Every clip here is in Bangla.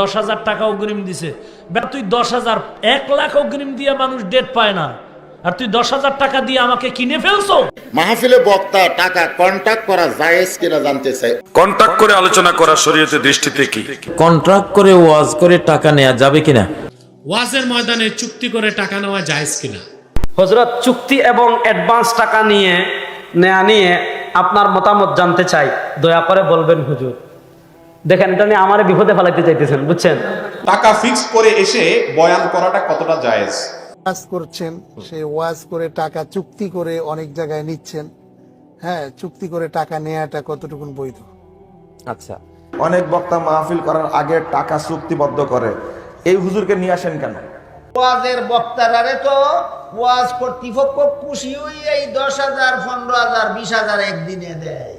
দশ হাজার টাকা অগ্রিম দিছে। বেটা তুই দশ হাজার এক লাখ অগ্রিম দিয়ে মানুষ ডেট পায় না। আর তুই দশ হাজার টাকা দিয়ে আমাকে কিনে ফেলছো? মাহফিলে বক্তা টাকা কন্টাক্ট করা জায়েজ কিনা জানতে চাই। কন্টাক্ট করে আলোচনা করা শরীয়তের দৃষ্টিতে কি? কন্ট্রাক্ট করে ওয়াজ করে টাকা নেওয়া যাবে কিনা? ওয়াজের ময়দানে চুক্তি করে টাকা নেওয়া জায়েজ কিনা? হজরত চুক্তি এবং অ্যাডভান্স টাকা নিয়ে নেয়া নিয়ে আপনার মতামত জানতে চাই। দয়া করে বলবেন হুজুর। দেখেন এটা নিয়ে আমার বিপদে ফেলাইতে চাইতেছেন বুঝছেন? টাকা ফিক্স করে এসে বয়ান করাটা কতটা জায়েজ? ওয়াজ করছেন সেই ওয়াজ করে টাকা চুক্তি করে অনেক জায়গায় নিচ্ছেন। হ্যাঁ চুক্তি করে টাকা নেওয়াটা কতটুকুন বৈধ? আচ্ছা। অনেক বক্তা মাহফিল করার আগে টাকা চুক্তিবদ্ধ করে। এই হুজুরকে নিয়ে আসেন কেন? ওয়াজের বক্তারারে তো ওয়াজ কর্তৃপক্ষ খুশি হই এই দশ হাজার পনেরো হাজার বিশ হাজার একদিনে দেয়।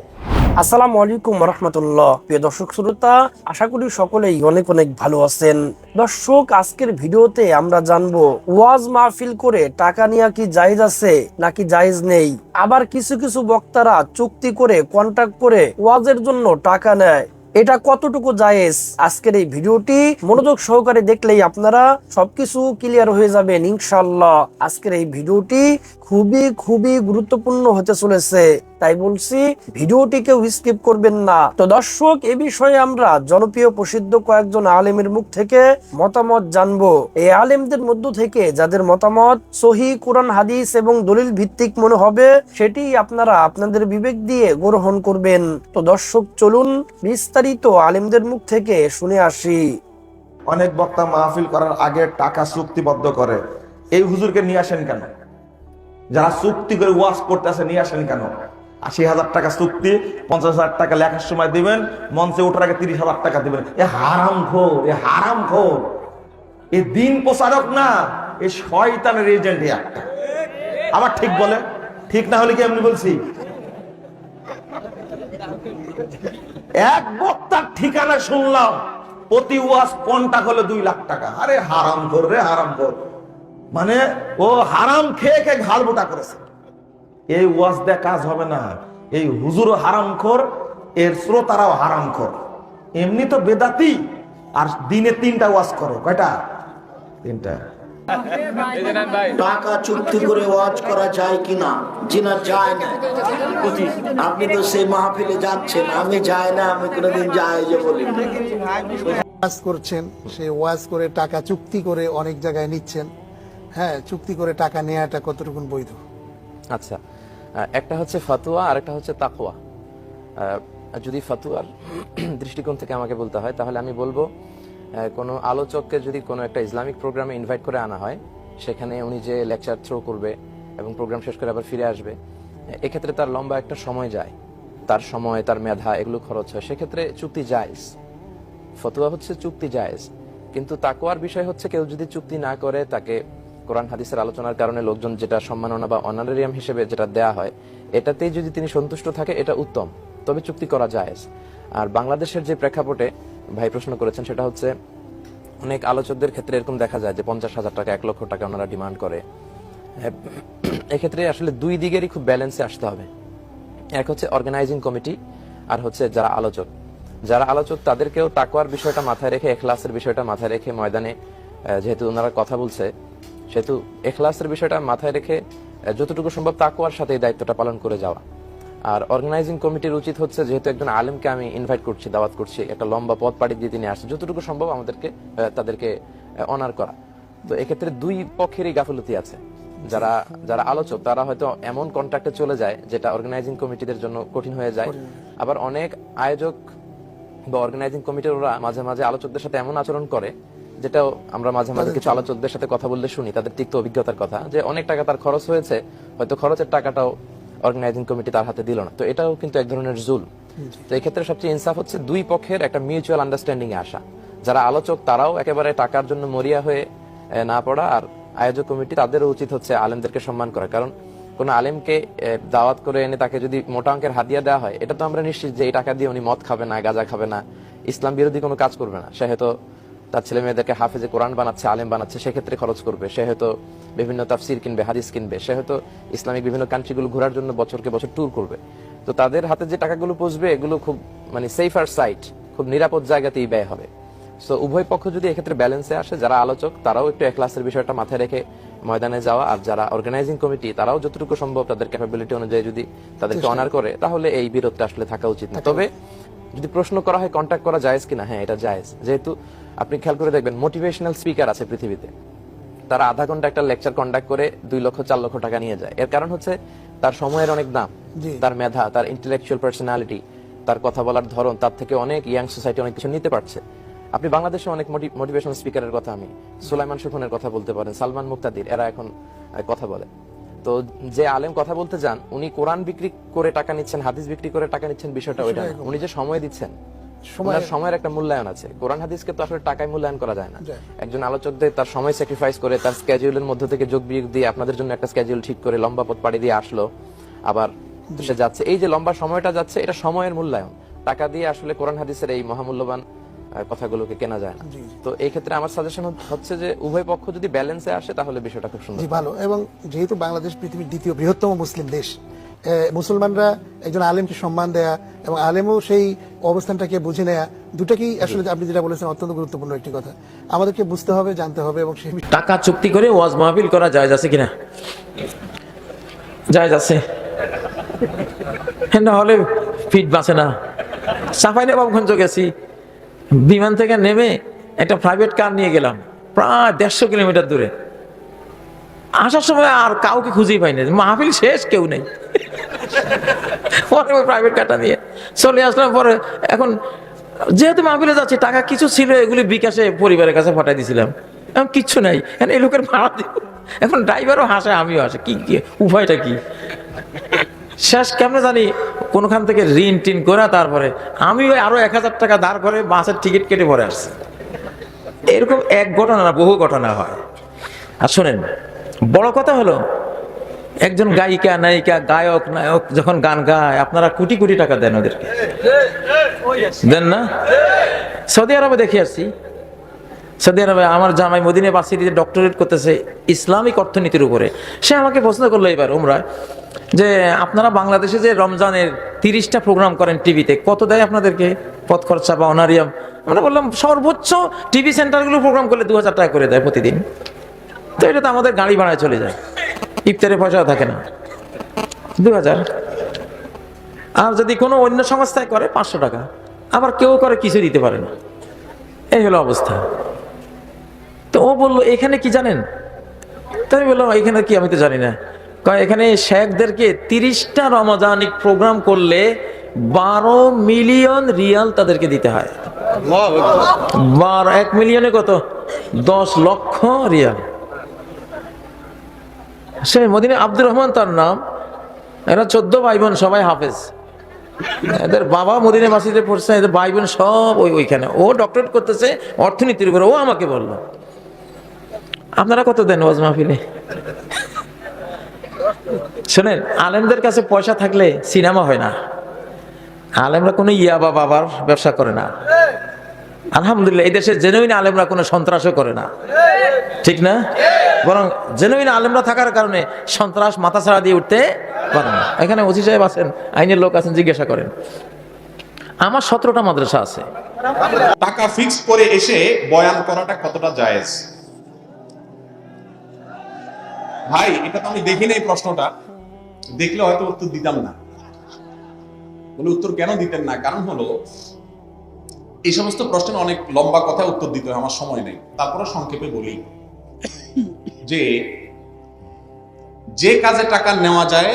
আসসালামু আলাইকুম রহমতুল্লাহ প্রিয় দর্শক শ্রোতা, আশা করি সকলেই অনেক অনেক ভালো আছেন। দর্শক, আজকের ভিডিওতে আমরা জানব, ওয়াজ মাহফিল করে টাকা নেওয়া কি জায়েজ আছে নাকি জায়েজ নেই? আবার কিছু কিছু বক্তারা চুক্তি করে কন্ট্যাক্ট করে ওয়াজের জন্য টাকা নেয়। এটা কতটুকু জায়েজ? আজকের এই ভিডিওটি মনোযোগ সহকারে দেখলেই আপনারা সবকিছু ক্লিয়ার হয়ে যাবেন ইনশাল্লাহ আজকের এই ভিডিওটি খুবই খুবই গুরুত্বপূর্ণ হতে চলেছে। তাই বলছি, ভিডিওটি কেউ স্কিপ করবেন না। তো দর্শক, এ বিষয়ে আমরা জনপ্রিয় প্রসিদ্ধ কয়েকজন আলেমের মুখ থেকে মতামত জানব। এই আলেমদের মধ্য থেকে যাদের মতামত সহি কোরআন, হাদিস এবং দলিল ভিত্তিক মনে হবে, সেটি আপনারা আপনাদের বিবেক দিয়ে গ্রহণ করবেন। তো দর্শক, চলুন বিস্তারিত আলেমদের মুখ থেকে শুনে আসি। অনেক বক্তা মাহফিল করার আগে টাকা চুক্তিবদ্ধ করে। এই হুজুরকে নিয়ে আসেন কেন? যারা চুক্তি করে ওয়াজ করতেছে নিয়ে আসেন কেন? আশি হাজার টাকা চুক্তি, পঞ্চাশ হাজার টাকা লেখার সময় দিবেন, মঞ্চে ওঠার আগে তিরিশ হাজার টাকা দিবেন। এ হারাম খোর, এ হারাম খোর। এ দিন প্রচারক না, এ শয়তানের এজেন্ট একটা। আবার ঠিক বলে, ঠিক না হলে কি এমনি বলছি? এক বক্তার ঠিকানা শুনলাম, প্রতি ওয়াজ কন্টাক হলো দুই লাখ টাকা। আরে হারাম কর রে, হারাম কর মানে ও হারাম খেয়ে খেয়ে ঘাল বোটা করেছে। এই ওয়াজ দিয়ে কাজ হবে না। এই হুজুরও হারাম খোর এর শ্রোতারাও হারাম খোর। এমনি তো বেদাতি আর দিনে তিনটা ওয়াজ করে। কয়টা? তিনটা। টাকা চুক্তি করে ওয়াজ করা যায় কিনা? জিনা যায় না। আপনি তো সেই মাহফিলে যাচ্ছেন। আমি যাই না আমি কোনোদিন যাই যে বলি। ওয়াজ করছেন সেই ওয়াজ করে টাকা চুক্তি করে অনেক জায়গায় নিচ্ছেন। হ্যাঁ চুক্তি করে টাকা নেওয়াটা কতটুকুন বৈধ? আচ্ছা একটা হচ্ছে ফাতুয়া আর একটা হচ্ছে তাকওয়া। আহ, যদি ফাতুয়ার দৃষ্টিকোণ থেকে আমাকে বলতে হয় তাহলে আমি বলব কোনো আলোচককে যদি কোনো একটা ইসলামিক প্রোগ্রামে ইনভাইট করে আনা হয় সেখানে উনি যে লেকচার থ্রো করবে এবং প্রোগ্রাম শেষ করে আবার ফিরে আসবে এক্ষেত্রে তার লম্বা একটা সময় যায়। তার সময় তার মেধা এগুলো খরচ হয়। সেক্ষেত্রে চুক্তি জায়েজ। ফতোয়া হচ্ছে চুক্তি জায়েজ। কিন্তু তাকওয়ার বিষয় হচ্ছে কেউ যদি চুক্তি না করে তাকে কোরআন হাদিসের আলোচনার কারণে লোকজন যেটা সম্মাননা বা অনারেরিয়াম হিসেবে যেটা দেয়া হয়, এটাতেই যদি তিনি সন্তুষ্ট থাকে, এটা উত্তম। তবে চুক্তি করা যায় আর বাংলাদেশের যে প্রেক্ষাপটে ভাই প্রশ্ন করেছেন, সেটা হচ্ছে, অনেক আলোচকদের ক্ষেত্রে এরকম দেখা যায় যে পঞ্চাশ হাজার টাকা, এক লক্ষ টাকা ওনারা ডিমান্ড করে। এক্ষেত্রে আসলে দুই দিকেরই খুব ব্যালেন্সে আসতে হবে। এক হচ্ছে অর্গানাইজিং কমিটি, আর হচ্ছে যারা আলোচক। যারা আলোচক, তাদেরকেও তাকওয়ার বিষয়টা মাথায় রেখে, এখলাসের বিষয়টা মাথায় রেখে ময়দানে যেহেতু ওনারা কথা বলছে সেহেতু এখলাসের বিষয়টা মাথায় রেখে যতটুকু সম্ভব তাকওয়ার সাথে এই দায়িত্বটা পালন করে যাওয়া। আর অর্গানাইজিং কমিটির উচিত হচ্ছে যেহেতু একজন আলেমকে আমি ইনভাইট করছি দাওয়াত করছি একটা লম্বা পথ পাড়ি দিয়ে তিনি আসছে যতটুকু সম্ভব আমাদেরকে তাদেরকে অনার করা। তো এক্ষেত্রে দুই পক্ষেরই গাফিলতি আছে। যারা যারা আলোচক তারা হয়তো এমন কন্ট্রাক্টে চলে যায় যেটা অর্গানাইজিং কমিটিদের জন্য কঠিন হয়ে যায়। আবার অনেক আয়োজক বা অর্গানাইজিং কমিটির ওরা মাঝে মাঝে আলোচকদের সাথে এমন আচরণ করে যেটাও আমরা মাঝে মাঝে কিছু আলোচকদের সাথে কথা বললে শুনি তাদের তিক্ত অভিজ্ঞতার কথা যে অনেক টাকা তার খরচ হয়েছে হয়তো খরচের টাকাটাও অর্গানাইজিং কমিটি তার হাতে দিল না। তো এটাও কিন্তু এক ধরনের জুল। তো এই ক্ষেত্রে সবচেয়ে ইনসাফ হচ্ছে দুই পক্ষের একটা মিউচুয়াল আন্ডারস্ট্যান্ডিং এ আসা। যারা আলোচক তারাও একেবারে টাকার জন্য মরিয়া হয়ে না পড়া আর আয়োজক কমিটি তাদেরও উচিত হচ্ছে আলেমদেরকে সম্মান করা। কারণ কোন আলেমকে দাওয়াত করে এনে তাকে যদি মোটা অঙ্কের হাতিয়া দেওয়া হয় এটা তো আমরা নিশ্চিত যে এই টাকা দিয়ে উনি মদ খাবে না গাঁজা খাবে না ইসলাম বিরোধী কোনো কাজ করবে না। সে হয়তো তার ছেলে মেয়েদেরকে হাফেজে কোরআন বানাচ্ছে আলেম বানাচ্ছে সেক্ষেত্রে খরচ করবে। সে হয়তো বিভিন্ন তাফসির কিনবে হাদিস কিনবে। সে হয়তো ইসলামিক বিভিন্ন কান্ট্রিগুলো ঘোরার জন্য বছরকে বছর ট্যুর করবে। তো তাদের হাতে যে টাকাগুলো পৌঁছবে এগুলো খুব মানে সেফার সাইট খুব নিরাপদ জায়গাতেই ব্যয় হবে। সো উভয় পক্ষ যদি এক্ষেত্রে ব্যালেন্সে আসে যারা আলোচক তারাও একটু এক্লাসের বিষয়টা মাথায় রেখে ময়দানে যাওয়া আর যারা অর্গানাইজিং কমিটি তারাও যতটুকু সম্ভব তাদের ক্যাপাবিলিটি অনুযায়ী যদি তাদেরকে অনার করে। তাহলে এই বিরোধটা আসলে থাকা উচিত না। তবে যদি প্রশ্ন করা হয় কন্ট্যাক্ট করা জায়েজ কিনা? হ্যাঁ এটা জায়েজ। যেহেতু আপনি খেয়াল করে দেখবেন মোটিভেশনাল স্পিকার আছে পৃথিবীতে। তারা আধা ঘণ্টা একটা লেকচার কন্ডাক্ট করে দুই লক্ষ চার লক্ষ টাকা নিয়ে যায়। এর কারণ হচ্ছে তার সময়ের অনেক দাম তার মেধা তার ইন্টেলেকচুয়াল পার্সোনালিটি তার কথা বলার ধরন তার থেকে অনেক ইয়াং সোসাইটি অনেক কিছু নিতে পারছে। আপনি বাংলাদেশে অনেক মোটিভেশনাল স্পিকারের কথা আমি সুলাইমান সুখনের কথা বলতে পারেন সালমান মুক্তাদির এরা এখন কথা বলে। তো যে আলেম কথা বলতে যান উনি কোরআন বিক্রি করে টাকা নিচ্ছেন হাদিস বিক্রি করে টাকা নিচ্ছেন বিষয়টা ওইটা না। উনি যে সময় দিচ্ছেন সময়ের সময়ের একটা মূল্যায়ন আছে। কোরআন হাদিসকে তো আসলে টাকায় মূল্যায়ন করা যায় না। একজন আলোচকদের তার সময় স্যাক্রিফাইস করে তার মধ্যে থেকে যোগ বিয়োগ দিয়ে আপনাদের জন্য একটা স্কেডিউল ঠিক করে লম্বা পথ পাড়ি দিয়ে আসলো। আবার সে যাচ্ছে। এই যে লম্বা সময়টা যাচ্ছে এটা সময়ের মূল্যায়ন। টাকা দিয়ে আসলে কোরআন হাদিসের এই মহামূল্যবান কথাগুলোকে কেনা যায় না। তো এই ক্ষেত্রে আমার সাজেশন হচ্ছে যে উভয় পক্ষ যদি ব্যালেন্সে আসে তাহলে বিষয়টা খুব সুন্দর। ভালো। এবং যেহেতু বাংলাদেশ পৃথিবীর দ্বিতীয় বৃহত্তম মুসলিম দেশ মুসলমানরা একজন আলেমকে সম্মান দেয়া এবং আলেমও সেই অবস্থানটাকে বুঝে নেয়া দুটাকেই আসলে আপনি যেটা বলেছেন অত্যন্ত গুরুত্বপূর্ণ একটি কথা। আমাদেরকে বুঝতে হবে জানতে হবে এবং সেই টাকা চুক্তি করে ওয়াজ মাহফিল করা যায় আছে কিনা? যায় আছে। না হলে ফিট বাঁচে না। সাফাই বাবুগঞ্জ গেছি। বিমান থেকে নেমে একটা প্রাইভেট কার নিয়ে গেলাম, প্রায় দেড়শো কিলোমিটার দূরে। আসার সময় আর কাউকে খুঁজেই পাইনি। মাহফিল শেষ, কেউ নেই। পরে প্রাইভেট কারটা নিয়ে চলে আসলাম। পরে এখন যেহেতু মাহফিলে যাচ্ছি, টাকা কিছু ছিল, এগুলি বিকাশে পরিবারের কাছে পাঠাই দিয়েছিলাম এখন কিচ্ছু নাই। এখন এই লোকের ভাড়া দিব। এখন ড্রাইভারও হাসে, আমিও হাসে। কি কি, উপায়টা কি? শেষ কেমন জানি কোনখান থেকে ঋণ টিন করে তারপরে আমি ওই আরও এক হাজার টাকা ধার করে বাসের টিকিট কেটে পরে আসছি। এরকম এক ঘটনা না, বহু ঘটনা হয়। আর শোনেন, বড় কথা হলো, একজন গায়িকা, নায়িকা, গায়ক, নায়ক যখন গান গায়, আপনারা কোটি কোটি টাকা দেন ওদেরকে। দেন না? সৌদি আরবে দেখে আসছি। সৌদি আরবে আমার জামাই মদিনে বাসিটিতে ডক্টরেট করতেছে ইসলামিক অর্থনীতির উপরে। সে আমাকে প্রশ্ন করল এবার, উমরা যে আপনারা বাংলাদেশে যে রমজানের তিরিশটা প্রোগ্রাম করেন টিভিতে কত দেয় আপনাদেরকে? পথ খরচা বা অনারিয়াম। আমরা বললাম, সর্বোচ্চ টিভি সেন্টারগুলো প্রোগ্রাম করলে দু হাজার টাকা করে দেয় প্রতিদিন। তো এটা তো আমাদের গাড়ি ভাড়ায় চলে যায়। ইফতারের পয়সাও থাকে না। দু হাজার আর যদি কোনো অন্য সংস্থায় করে, পাঁচশো টাকা। আবার কেউ করে, কিছু দিতে পারে না। এই হলো অবস্থা। তো ও বলল, এখানে কি জানেন? তাই আমি বললাম, এখানে কি? আমি তো জানি না। এখানে শেখদেরকে তিরিশটা রমজানিক প্রোগ্রাম করলে বারো মিলিয়ন রিয়াল তাদেরকে দিতে হয়। বারো, এক মিলিয়নে কত? দশ লক্ষ রিয়াল। সে মদিনে আব্দুর রহমান তার নাম। এরা চোদ্দ ভাই বোন সবাই হাফেজ। এদের বাবা মদিনে মাসিদে পড়ছে, এদের ভাই বোন সব ওই ওইখানে। ও ডক্টরেট করতেছে অর্থনীতির উপরে, ও আমাকে বলল। আপনারা কত দেন ওয়াজ মাহফিলে? শোনেন, আলেমদের কাছে পয়সা থাকলে সিনেমা হয় না। আলেমরা কোনো ইয়াবা বাবার ব্যবসা করে না। আলহামদুলিল্লাহ, এই দেশের জেনুইন আলেমরা কোনো সন্ত্রাসও করে না। ঠিক না? বরং জেনুইন আলেমরা থাকার কারণে সন্ত্রাস মাথা ছাড়া দিয়ে উঠতে পারে না। এখানে ওসি সাহেব আছেন, আইনের লোক আছেন, জিজ্ঞাসা করেন। আমার সতেরোটা মাদ্রাসা আছে। টাকা ফিক্স করে এসে বয়ান করাটা কতটা জায়েজ? ভাই, এটা তো আমি দেখি নাই প্রশ্নটা। দেখলে হয়তো উত্তর দিতাম না। বলে উত্তর কেন দিতেন না? কারণ হলো, এই সমস্ত প্রশ্নের অনেক লম্বা কথা উত্তর দিতে হয়, আমার সময় নেই। তারপরে সংক্ষেপে বলি যে যে কাজে টাকা নেওয়া যায়,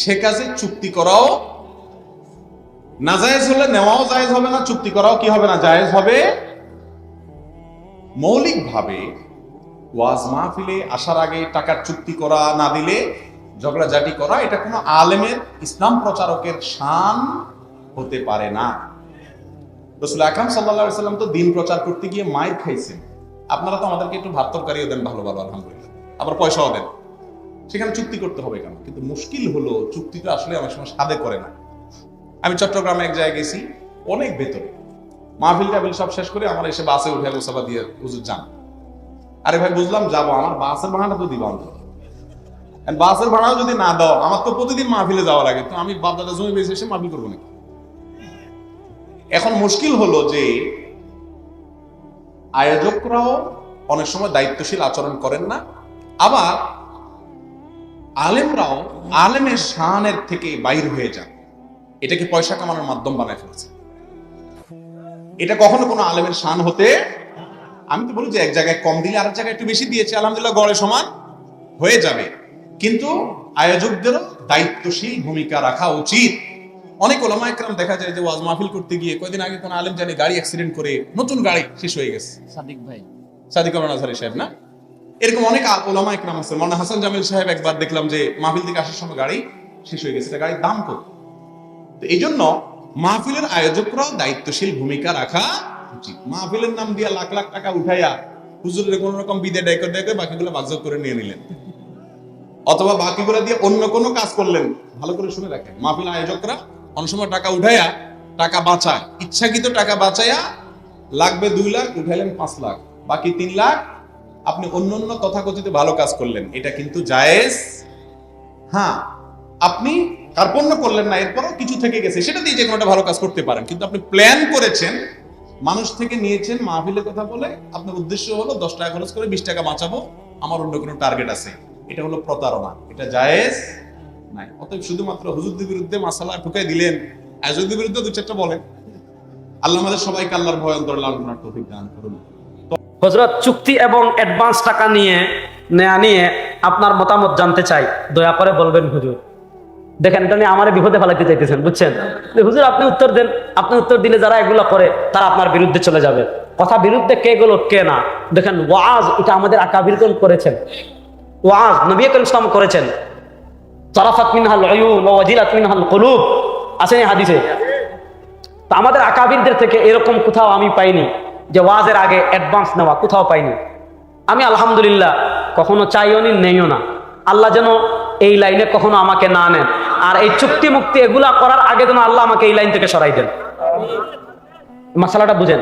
সে কাজে চুক্তি করাও নাজায়েজ হলে নেওয়াও জায়েজ হবে না, চুক্তি করাও কি হবে না, জায়েজ হবে মৌলিকভাবে ওয়াজ মাহফিলে আসার আগে টাকার চুক্তি করা না দিলে ঝগড়াঝাটি করা, এটা কোনো আলেমের ইসলাম প্রচারকের শান হতে পারে না। রসুল আকরাম সাল্লা সাল্লাম তো দিন প্রচার করতে গিয়ে মায়ের খাইছেন। আপনারা তো আমাদেরকে একটু ভাত তরকারিও দেন ভালো ভালো, আলহামদুলিল্লাহ। আবার পয়সাও দেন। সেখানে চুক্তি করতে হবে কেন? কিন্তু মুশকিল হলো চুক্তি তো আসলে অনেক সময় সাদে করে না। আমি চট্টগ্রামে এক জায়গায় গেছি, অনেক ভেতরে। মাহফিল টাবিল সব শেষ করে আমার এসে বাসে উঠে গোসাবা দিয়ে হুজুর যান। আরে ভাই, বুঝলাম যাব, আমার বাসের ভাড়াটা তো দিবা অন্তত। বাসের ভাড়াও যদি না দাও, আমার তো প্রতিদিন মাহফিলে যাওয়া লাগে তো আমি বাপদাদা জমি বেশি এসে মাহফিল করব নাকি? এখন মুশকিল হলো যে আয়োজকরাও অনেক সময় দায়িত্বশীল আচরণ করেন না, আবার আলেমরাও আলেমের শানের থেকে বাইর হয়ে যান। এটাকে পয়সা কামানোর মাধ্যম বানায় ফেলছে। এটা কখনো কোনো আলেমের শান হতে, আমি তো বলি যে এক জায়গায় কম দিলে আরেক জায়গায় একটু বেশি দিয়েছে, আলহামদুলিল্লাহ গড়ে সমান হয়ে যাবে। কিন্তু আয়োজকদেরও দায়িত্বশীল ভূমিকা রাখা উচিত। অনেক ওলামা একরাম দেখা যায় যে ওয়াজ মাহফিল করতে গিয়ে কয়দিন আগে কোন আলেম জানি গাড়ি অ্যাক্সিডেন্ট করে নতুন গাড়ি শেষ হয়ে গেছে। সাদিক ভাই। সাদিক রহমান আজহারি সাহেব না? এরকম অনেক ওলামা একরাম আছে। মনে হাসান জামিল সাহেব একবার দেখলাম যে মাহফিল থেকে আসার সময় গাড়ি শেষ হয়ে গেছে। গাড়ির দাম কত? তো এই জন্য মাহফিলের আয়োজকরাও দায়িত্বশীল ভূমিকা রাখা উচিত। মাহফিলের নাম দিয়া লাখ লাখ টাকা উঠাইয়া হুজুরের কোন রকম বিদে ডাইকর ডাইকর বাকিগুলো বাগজব করে নিয়ে নিলেন। অথবা বাকিগুলো দিয়ে অন্য কোনো কাজ করলেন, ভালো করে শুনে রাখেন। মাহফিল আয়োজকরা অনেক সময় টাকা উঠাইয়া টাকা বাঁচায়। ইচ্ছাকৃত টাকা বাঁচাইয়া লাগবে দুই লাখ, উঠাইলেন পাঁচ লাখ। বাকি তিন লাখ আপনি অন্য অন্য তথাকথিত ভালো কাজ করলেন। এটা কিন্তু জায়েজ। হ্যাঁ আপনি কার্পণ্য করলেন না, এরপরও কিছু থেকে গেছে। সেটা দিয়ে যে কোনো ভালো কাজ করতে পারেন। কিন্তু আপনি প্ল্যান করেছেন, মানুষ থেকে নিয়েছেন, মাহফিলের কথা বলে আপনার উদ্দেশ্য হলো দশ টাকা খরচ করে বিশ টাকা বাঁচাবো, আমার অন্য কোনো টার্গেট আছে। এটা হলো প্রতারণা। এটা জায়েজ নাই। অতএব শুধুমাত্র হুজুরদের বিরুদ্ধে মাসালা ঢুকাই দিলেন। আয়োজকদের বিরুদ্ধে দু চারটা বলেন, আল্লাহ আমাদের সবাইকে আল্লাহর ভয় অন্তর লালনার তৌফিক দান করুন। হজরত চুক্তি এবং অ্যাডভান্স টাকা নিয়ে, নেয়া নিয়ে আপনার মতামত জানতে চাই। দয়া করে বলবেন, হুজুর। দেখেন, এটা নিয়ে আমার বিপদে ফেলাইতে চাইতেছেন, বুঝছেন? হুজুর, আপনি উত্তর দেন। আপনি উত্তর দিলে যারা এগুলো করে, তারা আপনার বিরুদ্ধে চলে যাবে। কথা বিরুদ্ধে কে গেল, কে না? দেখেন, ওয়াজ, এটা আমাদের আকাবিরগণ করেছেন। ওয়াজ নবী করিম ইসলাম করেছেন। মিনহাল ওয়াজিলাত মিনহাল হাদিসে? আমাদের থেকে এরকম কোথাও আমি পাইনি যে ওয়াজের আগে অ্যাডভান্স নেওয়া, কোথাও পাইনি। আমি আলহামদুলিল্লাহ কখনো চাইও নি, নেইও না। আল্লাহ যেন এই লাইনে কখনো আমাকে না নেন। আর এই চুক্তি মুক্তি এগুলা করার আগে যেন আল্লাহ আমাকে এই লাইন থেকে সরাই দেন। মশালাটা বুঝেন,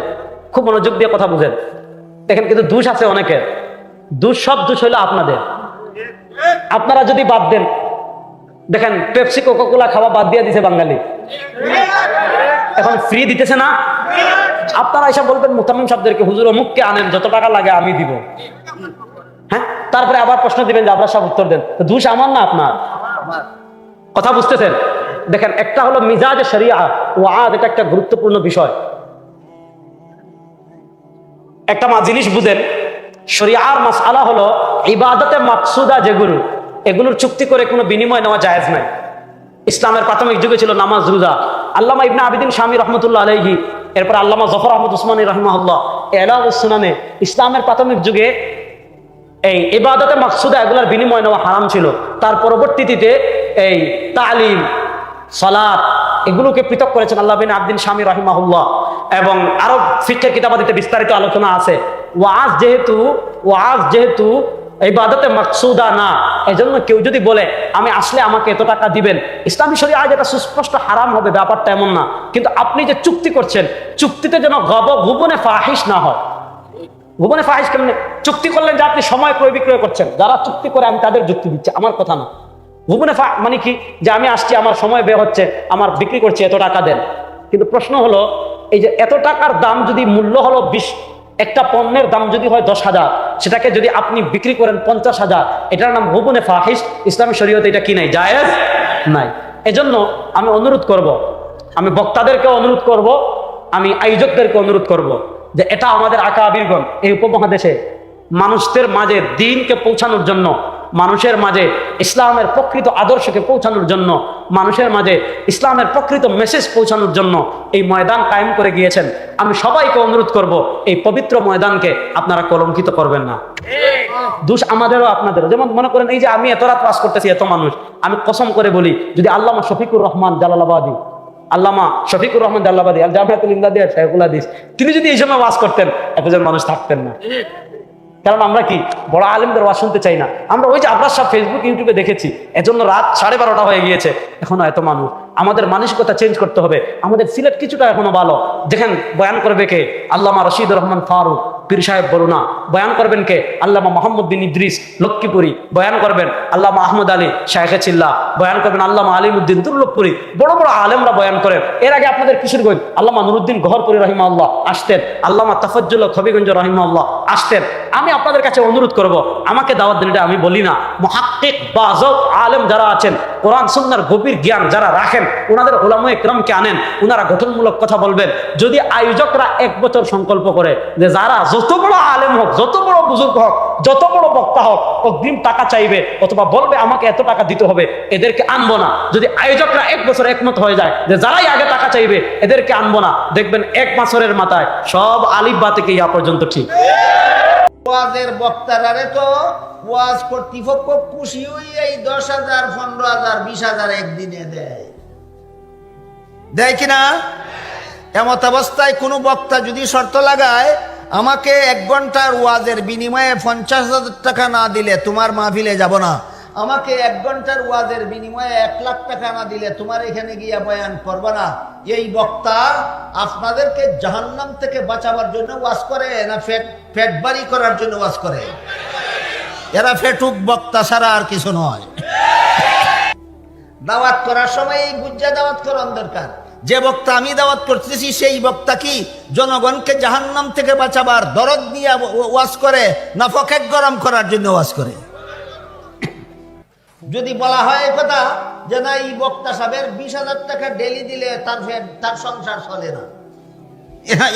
খুব মনোযোগ দিয়ে কথা বুঝেন। দেখেন কিন্তু দুষ আছে অনেকের। দোষ সব দোষ হইল আপনাদের। আপনারা যদি বাদ দেন, দেখেন পেপসি কোকোকোলা খাওয়া বাদ দিয়ে দিছে বাঙালি। এখন ফ্রি দিতেছে না? আপনারা এসে বলবেন মুতামিম সাহেবদেরকে হুজুর অমুককে আনেন, যত টাকা লাগে আমি দিব। হ্যাঁ? তারপরে আবার প্রশ্ন দিবেন যে, আপনার সব উত্তর দেন। দোষ আমার না আপনার? কথা বুঝতেছেন? দেখেন, একটা হলো মিজাজ শরিয়া ও আদ, এটা একটা গুরুত্বপূর্ণ বিষয়। একটা জিনিস বুঝেন শরিয়ার মাসআলা হলো ইবাদতে মাকসুদা যেগুলো এগুলোর চুক্তি করে কোনো বিনিময় নেওয়া জায়েজ নাই। ইসলামের প্রাথমিক যুগে ছিল নামাজ, রোজা। আল্লামা ইবনা আবিদিন স্বামী রহমতুল্লাহ আলহি এরপর আল্লামা জফর আহমদ উসমানী রহমাল্লাহ এলাউসুনানে ইসলামের প্রাথমিক যুগে এই ইবাদতে মাকসুদা এগুলোর বিনিময় নেওয়া হারাম ছিল। তার পরবর্তীতে এই তালিম সলাৎ এগুলোকে পৃথক করেছেন আল্লাহ বিন আবদিন স্বামী রহিমাহুল্লাহ। এবং আরও ফিকের কিতাবাদিতে বিস্তারিত আলোচনা আছে। ওয়াজ যেহেতু ওয়াজ যেহেতু ইবাদতে মাকসুদা না, এজন্য কেউ যদি বলে, আমি আসলে আমাকে এত টাকা দিবেন। ইসলামী শরীর আজ এটা সুস্পষ্ট হারাম হবে, ব্যাপারটা এমন না। কিন্তু আপনি যে চুক্তি করছেন, চুক্তিতে যেন গব গোপনে ফাহিস না হয়। ভুবনে ফাহিস কেমনে? চুক্তি করলেন যে আপনি সময় ক্রয় বিক্রয় করছেন। যারা চুক্তি করে, আমি তাদের যুক্তি দিচ্ছি। আমার কথা না। ফা মানে কি? যে আমি আসছি, আমার সময় ব্যয় হচ্ছে, আমার বিক্রি করছি, এত টাকা দেন। কিন্তু প্রশ্ন হলো, এই যে এত টাকার দাম যদি মূল্য হলো বিশ একটা পণ্যের দাম যদি হয় দশ হাজার, সেটাকে যদি আপনি বিক্রি করেন পঞ্চাশ হাজার, এটার নাম ভুবনে ফাহিস ইসলামী শরীয়তে এটা কি নাই জায়েজ নাই এজন্য আমি অনুরোধ করব। আমি বক্তাদেরকে অনুরোধ করব, আমি আয়োজকদেরকে অনুরোধ করব যে এটা আমাদের আকা আবিরগণ এই উপমহাদেশে মানুষদের মাঝে দিনকে পৌঁছানোর জন্য মানুষের মাঝে ইসলামের প্রকৃত আদর্শকে পৌঁছানোর জন্য, মানুষের মাঝে ইসলামের প্রকৃত মেসেজ পৌঁছানোর জন্য এই ময়দান কায়েম করে গিয়েছেন। আমি সবাইকে অনুরোধ করব, এই পবিত্র ময়দানকে আপনারা কলঙ্কিত করবেন না। দোষ আমাদেরও আপনাদেরও। যেমন মনে করেন, এই যে আমি এত রাত পাস করতেছি এত মানুষ, আমি কসম করে বলি, যদি আল্লামা শফিকুর রহমান জালালাবাদী, আল্লামা শফিকুর রহমান জাল্লাবাদী, আল জামিয়াতুল ইমদাদিয়া শাইখুল হাদিস, তিনি যদি এই সময় ওয়াজ করতেন, এতজন মানুষ থাকতেন না। কারণ আমরা কি বড় আলেমদের ওয়াজ শুনতে চাই না? আমরা ওই যে আপনার সব ফেসবুক ইউটিউবে দেখেছি, এজন্য রাত সাড়ে বারোটা হয়ে গিয়েছে। এখনও এত মানুষ আমাদের মানসিকতা চেঞ্জ করতে হবে। আমাদের সিলেট কিছুটা এখনও ভালো। দেখেন, বয়ান করবে কে? আল্লামা রশিদুর রহমান ফারুক, পীর সাহেব বরুণা বয়ান করবেন কে? আল্লামা মোহাম্মদ বিন ইদ্রিস, লক্ষ্মীপুরি। বয়ান করবেন আল্লামা আহমদ আলী শাহেখে চিল্লা। বয়ান করবেন আল্লামা আলিমুদ্দিন দুর্লভপুরি। বড় বড় আলেমরা বয়ান করেন এর আগে আপনাদের কিশোরগঞ্জ আল্লামা নুরুদ্দিন গহরপুরি রহিমা আল্লাহ আসতেন। আল্লামা তাফাজ্জুল খবিগঞ্জ রহিমা আল্লাহ আসতেন। আমি আপনাদের কাছে অনুরোধ করব, আমাকে দাওয়াত দিন আমি বলি না। মহাক্কিক, বাজব আলেম যারা আছেন কোরআন সুন্নার গভীর জ্ঞান যারা রাখেন ওনাদের ওলাময়ে ক্রমকে আনেন ওনারা গঠনমূলক কথা বলবেন। যদি আয়োজকরা এক বছর সংকল্প করে যে যারা যত বড় আলেম হোক, যত বড় বুজুর্গ হোক, যত বড় বক্তা হোক, অগ্রিম টাকা চাইবে অথবা বলবে আমাকে এত টাকা দিতে হবে, এদেরকে আনব না। যদি আয়োজকরা এক বছর একমত হয়ে যায় যে যারাই আগে টাকা চাইবে, এদেরকে আনব না। দেখবেন এক বছরের মাথায় সব আলিফ থেকে ইয়া পর্যন্ত ঠিক। ওয়াজের বক্তারারে তো, ওয়াজ কর্তৃপক্ষ খুশি হয়ে এই দশ হাজার, পনেরো হাজার, বিশ হাজার একদিনে দেয়। দেয় কিনা এমত অবস্থায় কোনো বক্তা যদি শর্ত লাগায়, আমাকে এক ঘণ্টার ওয়াজের বিনিময়ে পঞ্চাশ হাজার টাকা না দিলে তোমার মাহফিলে যাব না। আমাকে এক ঘণ্টার ওয়াজের বিনিময়ে এক লাখ টাকা না দিলে তোমার এখানে গিয়া বয়ান করবে না। এই বক্তা আপনাদেরকে জাহান্নাম থেকে বাঁচাবার জন্য ওয়াজ করে না ফেট ফেট বাড়ি করার জন্য ওয়াজ করে? এরা ফেটুক বক্তা ছাড়া আর কিছু নয়। দাওয়াত করার সময় এই বুঝা দাওয়াত করার দরকার। যে বক্তা আমি দাওয়াত করতেছি সেই বক্তা কি জনগণকে জাহান্নাম থেকে বাঁচাবার দরদ নিয়ে ওয়াজ করে না ফকেট গরম করার জন্য ওয়াজ করে? যদি বলা হয় কথা যে না, এই বক্তা সাহেবের বিশ হাজার টাকা ডেলি দিলে তার তার সংসার চলে না।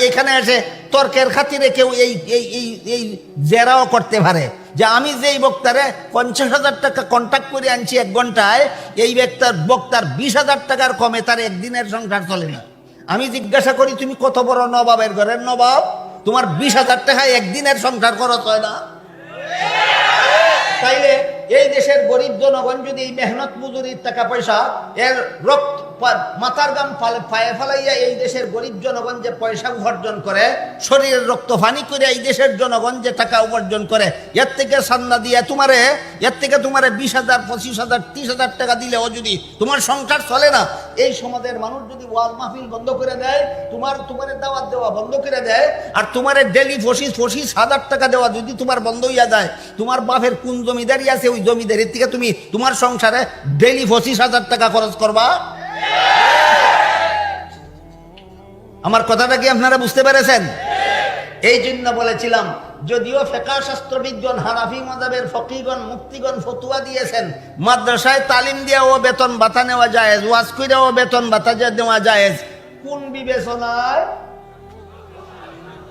এখানে এসে তর্কের খাতিরে কেউ এই এই এই এই জেরাও করতে পারে। যে আমি যেই বক্তারে পঞ্চাশ হাজার টাকা কন্ট্যাক্ট করে আনছি এক ঘন্টায়, এই ব্যক্তার বক্তার বিশ হাজার টাকার কমে তার একদিনের সংসার চলে না। আমি জিজ্ঞাসা করি, তুমি কত বড় নবাবের ঘরের নবাব? তোমার বিশ হাজার টাকায় একদিনের সংসার খরচ হয় না? তাইলে এই দেশের গরিব জনগণ যদি মেহনত মজুরির টাকা পয়সা এর রক্ত মাথার গাম পায়ে ফেলাইয়া এই দেশের গরিব জনগণ যে পয়সা উপার্জন করে, শরীরের রক্ত ফানি করে এই দেশের জনগণ যে টাকা উপার্জন করে, এর থেকে সান্না দিয়ে তোমারে, এর থেকে তোমারে বিশ হাজার, পঁচিশ হাজার, ত্রিশ হাজার টাকা দিলেও যদি তোমার সংসার চলে না, এই সমাজের মানুষ যদি ওয়াজ মাহফিল বন্ধ করে দেয়, তোমার তোমার দাওয়াত দেওয়া বন্ধ করে দেয়, আর তোমার ডেলি পঁচিশ পঁচিশ হাজার টাকা দেওয়া যদি তোমার বন্ধ হইয়া যায়, তোমার বাপের কোন জমিদারি আছে, ওই জমিদারির থেকে তুমি তোমার সংসারে ডেলি পঁচিশ হাজার টাকা খরচ করবা? আমার কথাটা কি আপনারা বুঝতে পেরেছেন? এই জন্য বলেছিলাম, যদিও ফেকা শাস্ত্রবিদগণ, হানাফি মাদাবের ফকিগণ মুক্তিগণ ফতুয়া দিয়েছেন, মাদ্রাসায় তালিম দিয়েও বেতন ভাতা নেওয়া যায় ওয়াজ কইরাও বেতন বাতা নেওয়া যায় কোন বিবেচনায়?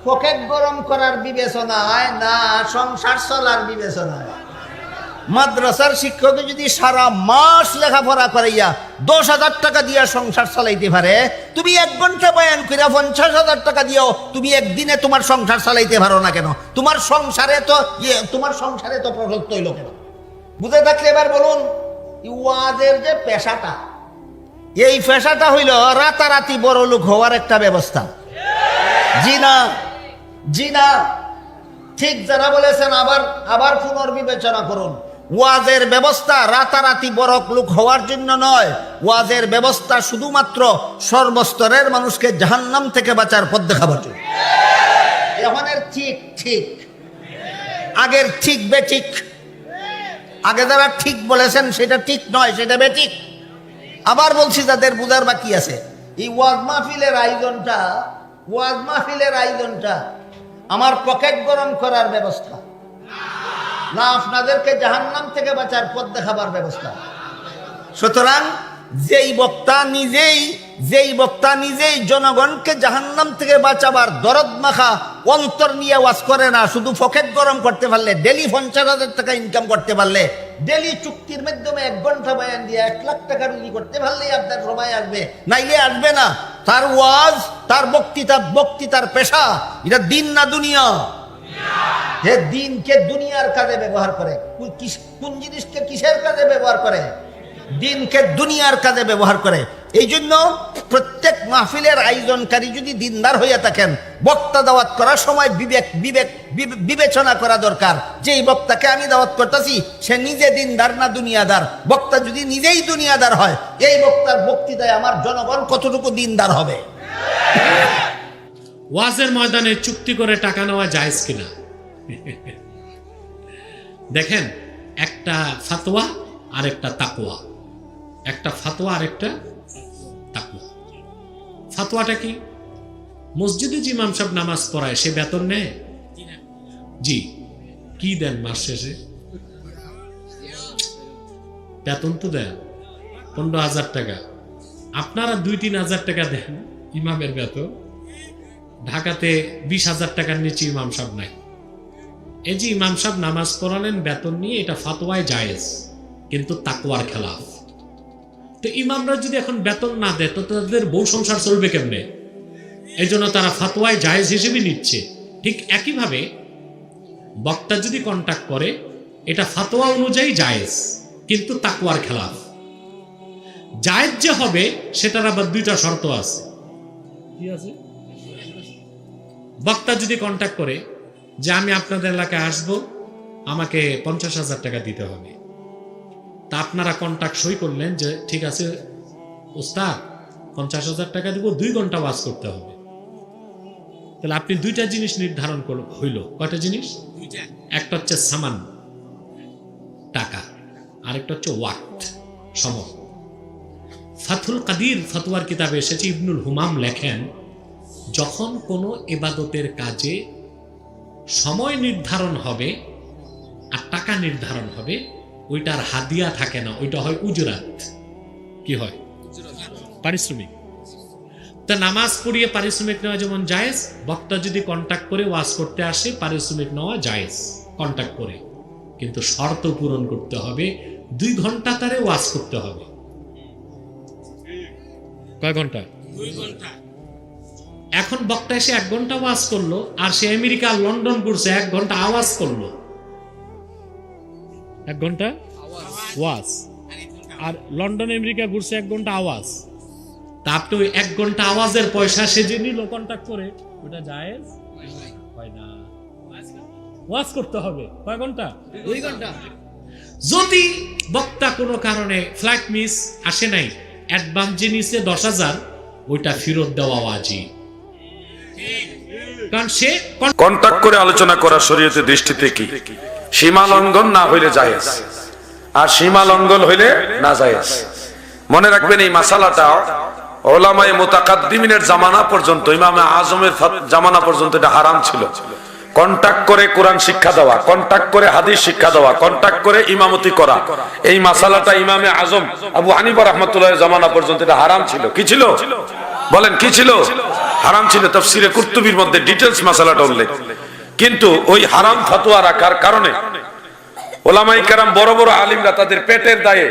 পকেট গরম করার বিবেচনায় না, সংসার চলার বিবেচনায়? মাদ্রাসার শিক্ষকে যদি সারা মাস লেখাপড়া করাইয়া দশ হাজার টাকা দিয়া সংসার চালাইতে পারে তুমি এক ঘণ্টা বয়ান করিয়া পঞ্চাশ হাজার টাকা দিয়েও তুমি একদিনে তোমার সংসার চালাইতে পারো না কেন? তোমার সংসারে তো ইয়ে, তোমার সংসারে তো প্রশস্ত হইল কেন? বুঝে থাকলে এবার বলুন ওয়াজের যে পেশাটা এই পেশাটা হইল রাতারাতি বড় লোক হওয়ার একটা ব্যবস্থা। জি না জি না। ঠিক যারা বলেছেন আবার আবার পুনর্বিবেচনা করুন। ওয়াজের ব্যবস্থা রাতারাতি বড় লোক হওয়ার জন্য নয়। ওয়াজের ব্যবস্থা শুধুমাত্র সর্বস্তরের মানুষকে জাহান্নাম থেকে বাঁচার পথ দেখাবার জন্য। এখনের ঠিক ঠিক। আগের ঠিক বেঠিক। আগে যারা ঠিক বলেছেন সেটা ঠিক নয়, সেটা বেঠিক। আবার বলছি যাদের বুঝার বাকি আছে, এই ওয়াজ মাহফিলের আয়োজনটা, ওয়াজ মাহফিলের আয়োজনটা আমার পকেট গরম করার ব্যবস্থা। না আপনাদেরকে জাহান্নাম থেকে বাঁচার পথ দেখাবার ব্যবস্থা। সুতরাং যেই বক্তা নিজেই, যেই বক্তা নিজেই জনগণকে জাহান্নাম থেকে বাঁচাবার দরদ মাখা অন্তর নিয়ে ওয়াজ করে না, শুধু পকেট গরম করতে পারলে, ডেলি পঞ্চাশ হাজার টাকা ইনকাম করতে পারলে, ডেলি চুক্তির মাধ্যমে এক ঘণ্টা বয়ান দিয়ে এক লাখ টাকা রুজি করতে পারলেই আপনার সময় আসবে, নাইলে আসবে না। তার ওয়াজ, তার বক্তৃতা, বক্তৃতার পেশা, এটা দিন না দুনিয়া। হে দিনকে দুনিয়ার কাজে ব্যবহার করে। কোন- জিনিসকে কিসের কাজে ব্যবহার করে? দিনকে দুনিয়ার কাজে ব্যবহার করে। এই জন্য প্রত্যেক মাহফিলের আয়োজনকারী যদি দিনদার হইয়া থাকেন, বক্তা দাওয়াত করার সময় বিবেক বিবেক বিবে- বিবেচনা করা দরকার। যে এই বক্তাকে আমি দাওয়াত করতেছি, সে নিজে দিনদার না দুনিয়াদার? বক্তা যদি নিজেই দুনিয়াদার হয়, এই বক্তার বক্তৃতায় আমার জনগণ কতটুকু দিনদার হবে? ওয়াজের ময়দানে চুক্তি করে টাকা নেওয়া জায়েজ কিনা? দেখেন, একটা ফাতোয়া আর একটা তাকোয়া একটা ফাতোয়া আর একটা তাকোয়া ফাতোয়াটা কি? মসজিদে যে ইমাম সাহেব নামাজ পড়ায়, সে বেতন নেয়? জি। কি দেন মাস শেষে? বেতন তো দেন, পনেরো হাজার টাকা। আপনারা দুই তিন হাজার টাকা দেন ইমামের বেতন। ঢাকাতে বিশ হাজার টাকার নিচে ইমাম সাহেব নাই। এই যে ইমাম সাহেব নামাজ পড়ালেন, বেতন নিয়ে এটা ফাতোয়ায় জায়েজ, কিন্তু তাকুয়ার খেলাফ। তো ইমামরা যদি এখন বেতন না দেয়, তো তাদের বউ সংসার চলবে কেমনে? এই জন্য তারা ফাতোয়ায় জায়েজ হিসেবে নিচ্ছে। ঠিক একইভাবে বক্তা যদি কন্ট্যাক্ট করে, এটা ফাতোয়া অনুযায়ী জায়েজ, কিন্তু তাকুয়ার খেলাফ। জায়েজ যে হবে, সেটার আবার দুইটা শর্ত আছে। কি আছে? বক্তা যদি কন্ট্যাক্ট করে যে আমি আপনাদের এলাকায় আসব আমাকে পঞ্চাশ হাজার টাকা দিতে হবে। তা আপনারা কন্ট্যাক্ট সই করলেন যে ঠিক আছে ওস্তাদ পঞ্চাশ হাজার টাকা দিব দুই ঘণ্টা ওয়াজ করতে হবে। তাহলে আপনি দুইটা জিনিস নির্ধারণ হইল। কয়টা জিনিস? একটা হচ্ছে সামান টাকা। আরেকটা হচ্ছে ওয়াক্ত সময়। ফাথুল কাদির ফাতুয়ার কিতাবে এসেছে ইবনুল হুমাম লেখেন যখন কোনো এবাদতের কাজে সময় নির্ধারণ হবে আর টাকা নির্ধারণ হবে, ওইটার হাদিয়া থাকে না, ওইটা হয় উজরাত। কি হয়? পারিশ্রমিক। তা নামাজ পড়িয়ে পারিশ্রমিক নেওয়া যেমন জায়েজ, বক্তা যদি কন্ট্যাক্ট করে ওয়াজ করতে আসে, পারিশ্রমিক নেওয়া জায়েজ কন্ট্যাক্ট করে। কিন্তু শর্ত পূরণ করতে হবে, দুই ঘণ্টা তারে ওয়াজ করতে হবে। কয় ঘণ্টা। এখন বক্তা এসে এক ঘণ্টা ওয়াজ করল আর সে আমেরিকা লন্ডন ঘুরছে এক ঘণ্টা আওয়াজ করল। এক ঘণ্টা ওয়াজ। আর লন্ডন আমেরিকা ঘুরছে এক ঘণ্টা আওয়াজ। তা আপনি ওই এক ঘণ্টা আওয়াজের পয়সা সে যে নিল কন্ট্যাক্ট করে ওটা জায়েজ? হয় না। ওয়াজ করতে হবে। কয় ঘণ্টা? দুই ঘণ্টা। যদি বক্তা কোনো কারণে ফ্লাইট মিস আসে নাই অ্যাডভান্স যে নিছে দশ হাজার ওইটা ফেরত দেওয়া ওয়াজিব। কন্টাক্ট করে আলোচনা করা শরীয়তে দৃষ্টিতে কি? সীমা লঙ্ঘন না হইলে জায়েজ? আর সীমা লঙ্ঘন হইলে না জায়েজ? মনে রাখবেন এই মাসালাটা ওলামায়ে মুতাকাদ্দিমিনের জামানা পর্যন্ত, ইমামে আজমের জামানা পর্যন্ত এটা হারাম ছিল। কন্টাক্ট করে কোরআন শিক্ষা দেওয়া, কন্টাক্ট করে হাদিস শিক্ষা দেওয়া, কন্টাক্ট করে ইমামতি করা, এই মাসালাটা ইমামে আজম আবু হানিফা রহমতুল্লাহ জামানা পর্যন্ত এটা হারাম ছিল। কি ছিল? বলেন, কি ছিল? হারাম ছিল তফসিরে কুর্তুবির মধ্যে ডিটেলস মাসালাটা উল্লেখ। কিন্তু ওই হারাম ফতোয়া রাখার কারণে ওলামাই কারাম বড় বড় আলিমরা তাদের পেটের দায়ে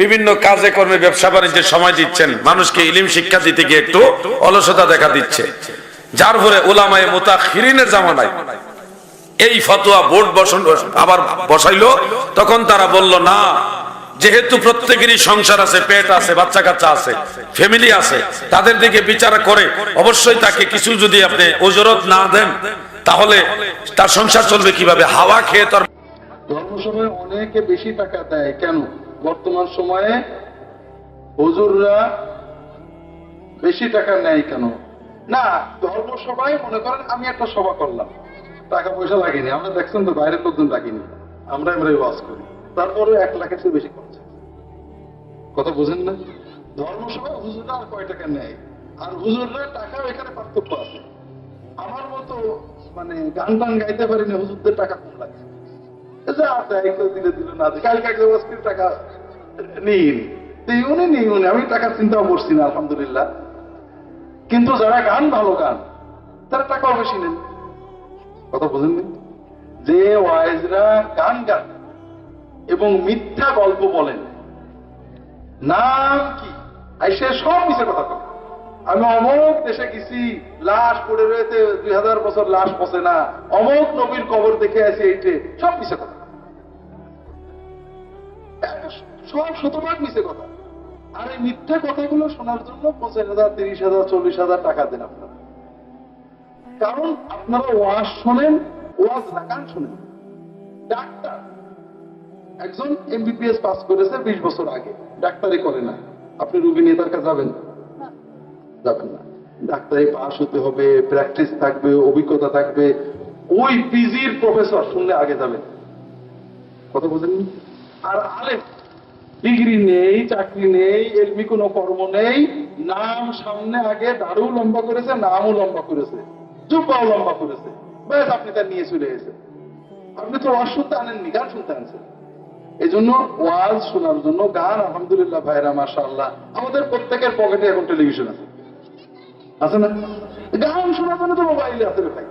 বিভিন্ন কাজে কর্মে ব্যবসা বাণিজ্যে সময় দিচ্ছেন, মানুষকে ইলিম শিক্ষা দিতে গিয়ে একটু অলসতা দেখা দিচ্ছে। যার ফলে ওলামায়ে মোতাখিরিনের জামানায় এই ফতোয়া বোর্ড বসন আবার বসাইলো, তখন তারা বলল, না যেহেতু প্রত্যেকেরই সংসার আছে, পেট আছে বাচ্চা কাচ্চা আছে ফ্যামিলি আছে, তাদের দিকে বিচার করে অবশ্যই তাকে কিছু যদি আপনি ওজরত না দেন, তাহলে তার সংসার চলবে কীভাবে? হাওয়া খেয়ে তার অনেকে বেশি টাকা দেয়। কেন? বর্তমান সময়ে বেশি টাকা নেয় কেন? না, ধর্মসভায় মনে করেন আমি একটা সভা করলাম। টাকা পয়সা লাগেনি। আমরা দেখছেন তো বাইরের লোকজন ডাকিনি। আমরা আমরা ওয়াজ করি। তারপরে এক লাখের চেয়ে বেশি কথা বুঝেন না? ধর্মসভায় হুজুররা আর কয় টাকা নেয়? আর হুজুররা টাকাও এখানে পার্থক্য আছে। আমার মতো মানে গান টান গাইতে পারি না, হুজুরদের টাকা কম লাগে। টাকা নিন আমি টাকার না কিন্তু যারা গান, ভালো গান, তারা টাকাও বেশি কথা যে ওয়াইজরা গান গান এবং মিথ্যা গল্প বলেন নাম কি? আইসে সব মিশে কথা বলে আমি অমুক দেশে গেছি, লাশ পড়ে রয়েছে, দুই হাজার বছর লাশ পচে না। অমুক নবীর কবর দেখে আছে এইটে। সব কথা। সব শতভাগ মিশে কথা। আর এই মিথ্যা কথাগুলো শোনার জন্য পঁচিশ হাজার, তিরিশ হাজার, চল্লিশ হাজার টাকা দেন আপনারা। কারণ আপনারা ওয়াজ শোনেন, ওয়াজ না গান শোনেন। ডাক্তার একজন এমবিবিএস পাস করেছে বিশ বছর আগে। ডাক্তারি করে না। আপনি রুগী নিয়ে তার কাছে যাবেন? যাবেন না। ডাক্তারি পাস হতে হবে প্র্যাকটিস থাকবে, অভিজ্ঞতা থাকবে। ওই পিজির প্রফেসর শুনলে আগে যাবেন। কথা বোঝেন আর আলেম, ডিগ্রি নেই, চাকরি নেই এলমি কোনো কর্ম নেই, নাম সামনে আগে দাড়ু লম্বা করেছে, নামও লম্বা করেছে, জুব্বাও লম্বা করেছে। ব্যাস, আপনি তার নিয়ে চলে এসেছেন। আপনি তো শুনতে আনেননি গান শুনতে আনছেন? এই জন্য ওয়াজ শোনার জন্য গান, আলহামদুলিল্লাহ ভাইরা, মাশাআল্লাহ। আমাদের প্রত্যেকের পকেটে এখন টেলিভিশন আছে। আছে না? গান শোনার জন্য তো মোবাইলে আছে ভাই।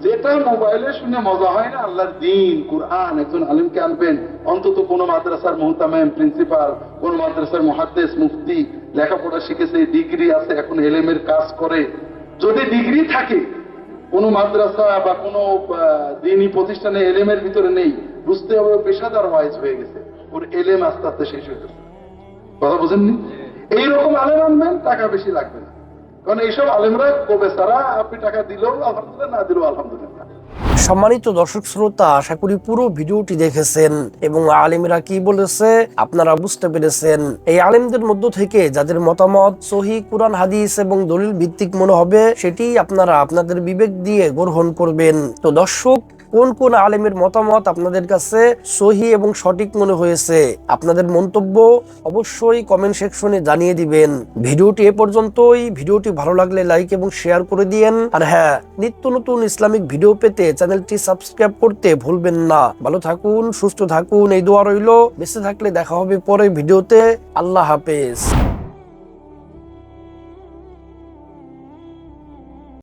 যেটা মোবাইলে শুনে মজা হয় না, আল্লাহর দিন, কুরআন, একজন আলিমকে আনবেন, অন্তত কোন মাদ্রাসার মোহতামেম প্রিন্সিপাল, কোন মাদ্রাসার মহাদ্দেশ মুফতি, লেখাপড়া শিখেছে, ডিগ্রি আছে, এখন এলেমের কাজ করে। যদি ডিগ্রি থাকে, কোন মাদ্রাসা বা কোন দিনই প্রতিষ্ঠানে এলেমের ভিতরে নেই বুঝতে হবে পেশাদার ওয়াইজ হয়ে গেছে। ওর এলেম আস্তে আস্তে শেষ হয়ে গেছে। কথা বুঝেননি? এইরকম আলেম আনবেন, টাকা বেশি লাগবে না। কারণ এইসব আলেমরা কবে সারা আপনি টাকা দিলেও আলহামদুলিল্লাহ, না দিলেও আলহামদুলিল্লাহ। সম্মানিত দর্শক শ্রোতা, আশা করি পুরো ভিডিওটি দেখেছেন এবং আলিমরা কি বলেছে আপনারা বুঝতে পেরেছেন। এই আলিমদের মধ্য থেকে যাদের মতামত, সহি কোরআন, হাদিস এবং দলিল ভিত্তিক মনে হবে, সেটি আপনারা আপনাদের বিবেক দিয়ে গ্রহণ করবেন। তো দর্শক কোন কোন আলেমের মতামত আপনাদের কাছে সহি এবং সঠিক মনে হয়েছে? আপনাদের মন্তব্য অবশ্যই কমেন্ট সেকশনে জানিয়ে দিবেন। ভিডিওটি এ পর্যন্তই। ভিডিওটি ভালো লাগলে লাইক এবং শেয়ার করে দিয়েন। আর হ্যাঁ নিত্য নতুন ইসলামিক ভিডিও পেতে চ্যানেলটি সাবস্ক্রাইব করতে ভুলবেন না। ভালো থাকুন, সুস্থ থাকুন। এই দোয়া রইল। বেঁচে থাকলে দেখা হবে পরে ভিডিওতে আল্লাহ হাফেজ।